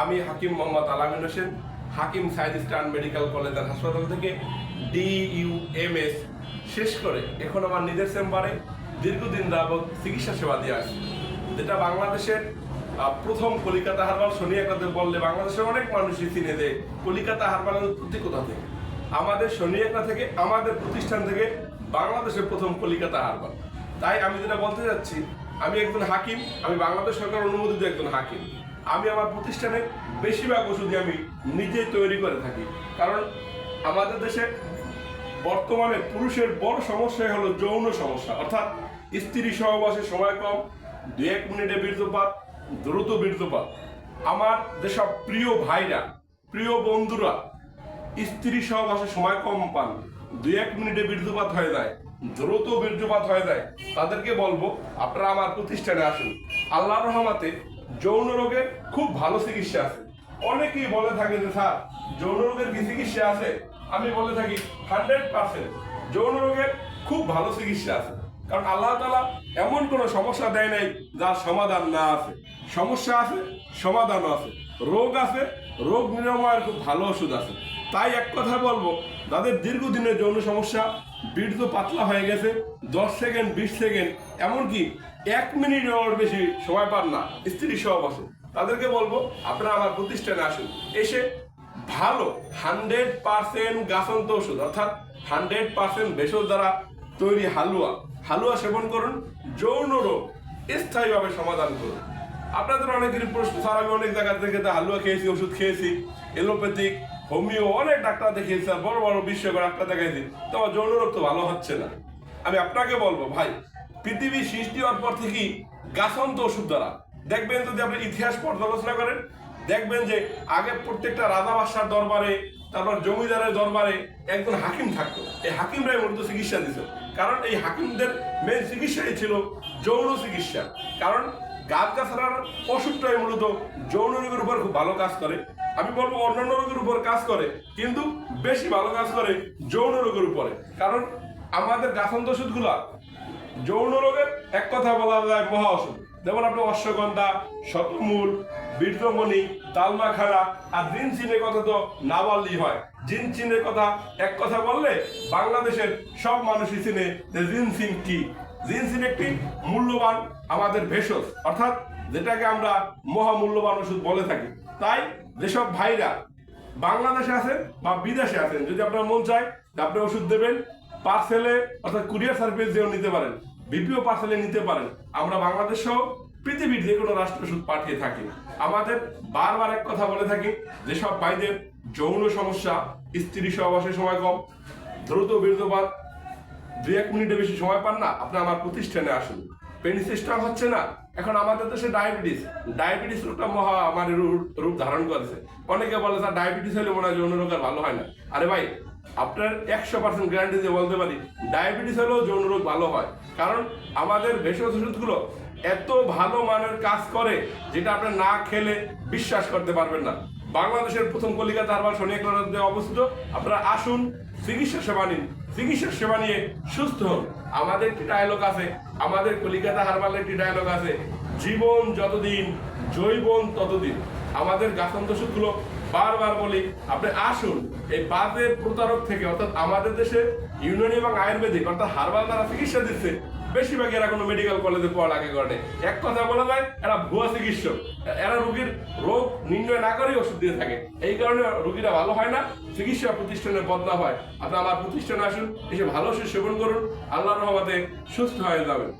আমি Hakim Mohammad Alamin Hossain, Hakim Said Eastern Medical College and হাসপাতাল থেকে ডিইউএমএস শেষ করে এখন আমার নিজের চেম্বারে দীর্ঘদিন যাবৎ চিকিৎসা সেবা দিয়ে আসি। যেটা বাংলাদেশের প্রথম কলিকাতা হারবাল শনি একরাতে বললে বাংলাদেশের অনেক মানুষই চিনে যে কলিকাতা হারবালের উৎপত্তি কোথা থেকে? আমাদের একরা থেকে আমাদের প্রতিষ্ঠান থেকে বাংলাদেশের প্রথম কলিকাতা হারবাল। তাই আমি যেটা বলতে যাচ্ছি আমি একজন হাকিম, আমি বাংলাদেশ সরকার অনুমোদিত একজন হাকিম। আমি আমার প্রতিষ্ঠানে বেশিরভাগ ওষুধই আমি নিজেই তৈরি করে থাকি। কারণ আমাদের দেশে বর্তমানে পুরুষের বড় সমস্যাই হলো যৌন সমস্যা। অর্থাৎ স্ত্রী সহবাসের সময় কম দু এক মিনিটে বীর্যপাত, দ্রুত বীর্যপাত। আমার যেসব প্রিয় ভাইরা, প্রিয় বন্ধুরা স্ত্রী সহবাসের সময় কম পান দু এক মিনিটে বীর্যপাত হয়ে যায়, দ্রুত বীর্যপাত হয়ে যায়, তাদেরকে বলব, আপনারা আমার প্রতিষ্ঠানে আসুন। আল্লাহ রহমাতে যৌন রোগের খুব ভালো চিকিৎসা আছে। অনেকেই বলে থাকে যে, স্যার, যৌন রোগের কি চিকিৎসা আছে? আমি বলে থাকি, হান্ড্রেড পার্সেন্ট যৌন রোগের খুব ভালো চিকিৎসা আছে। কারণ আল্লাহ তালা এমন কোনো সমস্যা দেয় নাই যার সমাধান না আছে। সমস্যা আছে, সমাধানও আছে। রোগ আছে, রোগ নিরাময়ের খুব ভালো ওষুধ আছে। তাই এক কথা বলব, যাদের দীর্ঘদিনের যৌন সমস্যা, বীর্য পাতলা হয়ে গেছে, দশ সেকেন্ড, বিশ সেকেন্ড, এমনকি এক মিনিটের বেশি সময় পান না। স্ত্রী সহবাসে তাদেরকে বলব, আপনারা আমার প্রতিষ্ঠানে আসুন। এসে ভালো হান্ড্রেড পার্সেন্ট গাছন্ত ওষুধ, অর্থাৎ হান্ড্রেড পার্সেন্ট ভেষজ দ্বারা তৈরি হালুয়া। হালুয়া সেবন করুন, যৌন রোগ স্থায়ীভাবে সমাধান করুন। আপনাদের অনেকেরই প্রশ্ন, স্যার, আমি অনেক জায়গা থেকে হালুয়া খেয়েছি, ওষুধ খেয়েছি, এলোপ্যাথিক, হোমিও, অনেক ডাক্তার দেখিয়েছি বড় বড় বিশ্বকর ডাক্তার দেখাইছি। তো আমার যৌন রোগ তো ভালো হচ্ছে না। আমি আপনাকে বলব, ভাই পৃথিবী সৃষ্টি হওয়ার পর থেকেই গাছন্ত ওষুধ দ্বারা। দেখবেন যদি আপনি ইতিহাস পর্যালোচনা করেন, দেখবেন যে আগে প্রত্যেকটা রাজা বাদশার দরবারে, তারপর জমিদারের দরবারে একজন হাকিম থাকতো। এই হাকিমরাই মূলত চিকিৎসা দিত। কারণ এই হাকিমদের মেন চিকিৎসাই ছিল যৌন চিকিৎসা। কারণ গাছ গাছার ওষুধটাই মূলত যৌন রোগের উপর খুব ভালো কাজ করে। আমি বলব অন্যান্য রোগের উপর কাজ করে, কিন্তু বেশি ভালো কাজ করে যৌন রোগের উপরে। কারণ আমাদের গাছন্ত ওষুধগুলা যৌন রোগের এক কথা বলা যায় মহা ওষুধ যেমন আপনি অশ্বগন্ধা, শতমূল, বীর্যমণি তালমাখানা আর জিন চিনের কথা তো না বললেই হয়। জিন চিনের কথা এক কথা বললে বাংলাদেশের সব মানুষই চিনে যে জিন সিন কি। জিন সিন একটি মূল্যবান আমাদের ভেষজ, অর্থাৎ যেটাকে আমরা মহামূল্যবান ওষুধ বলে থাকি। তাই যেসব ভাইরা বাংলাদেশে আছেন বা বিদেশে আছেন, যদি আপনার মন চায় আপনি ওষুধ দেবেন পার্সেলে, অর্থাৎ কুরিয়ার সার্ভিস দিয়েও নিতে পারেন। বিপিও পার্সেলে নিতে পারেন। আমরা বাংলাদেশ সহ পৃথিবীর যে কোনো রাষ্ট্র ওষুধ পাঠিয়ে থাকি। আমাদের বারবার এক কথা বলে থাকি, যেসব ভাইদের যৌন সমস্যা, স্ত্রী সহবাসের সময় কম, দ্রুত বীর্যপাত দু এক মিনিটে বেশি সময় পান না, আপনি আমার প্রতিষ্ঠানে আসুন। পেন সিস্টেম হচ্ছে না, এখন আমাদের দেশে ডায়াবেটিস। ডায়াবেটিস রোগটা মহা আমার রূপ ধারণ করেছে। অনেকে বলে, স্যার, ডায়াবেটিস হলে মনে হয় যৌন রোগ আর ভালো হয় না। আরে ভাই আপনার একশো পার্সেন্ট গ্যারান্টি দিয়ে বলতে পারি ডায়াবেটিস হলেও যৌন রোগ ভালো হয়। কারণ আমাদের ভেষজ ওষুধগুলো এত ভালো মানের কাজ করে যেটা আপনি না খেলে বিশ্বাস করতে পারবেন না। বাংলাদেশের প্রথম কলিকাতা হারবার শনি একলাতে অবস্থিত। আপনারা আসুন, চিকিৎসা সেবা নিন। চিকিৎসা সেবা নিয়ে সুস্থ হন। আমাদের একটি ডায়লগ আছে, আমাদের কলিকাতা হারবালের একটি ডায়লগ আছে। জীবন যতদিন, জৈবন ততদিন। আমাদের গাছন্ত ওষুধগুলো বারবার বলি, আপনি আসুন, এই বাজে প্রতারক থেকে, অর্থাৎ আমাদের দেশে ইউনানি এবং আয়ুর্বেদিক, অর্থাৎ হারবাল দ্বারা চিকিৎসা দিচ্ছে বেশিরভাগ এরা কোনো মেডিকেল কলেজে পড়ালেখা করে। এক কথা বলা যায়, এরা ভুয়া চিকিৎসক। এরা রোগীর রোগ নির্ণয় না করেই ওষুধ দিয়ে থাকে। এই কারণে রোগীরা ভালো হয় না, চিকিৎসা প্রতিষ্ঠানে বদলা হয়। আপনি আমার প্রতিষ্ঠানে আসুন, এসে ভালো সেবন করুন আল্লাহ রহমতে সুস্থ হয়ে যাবেন।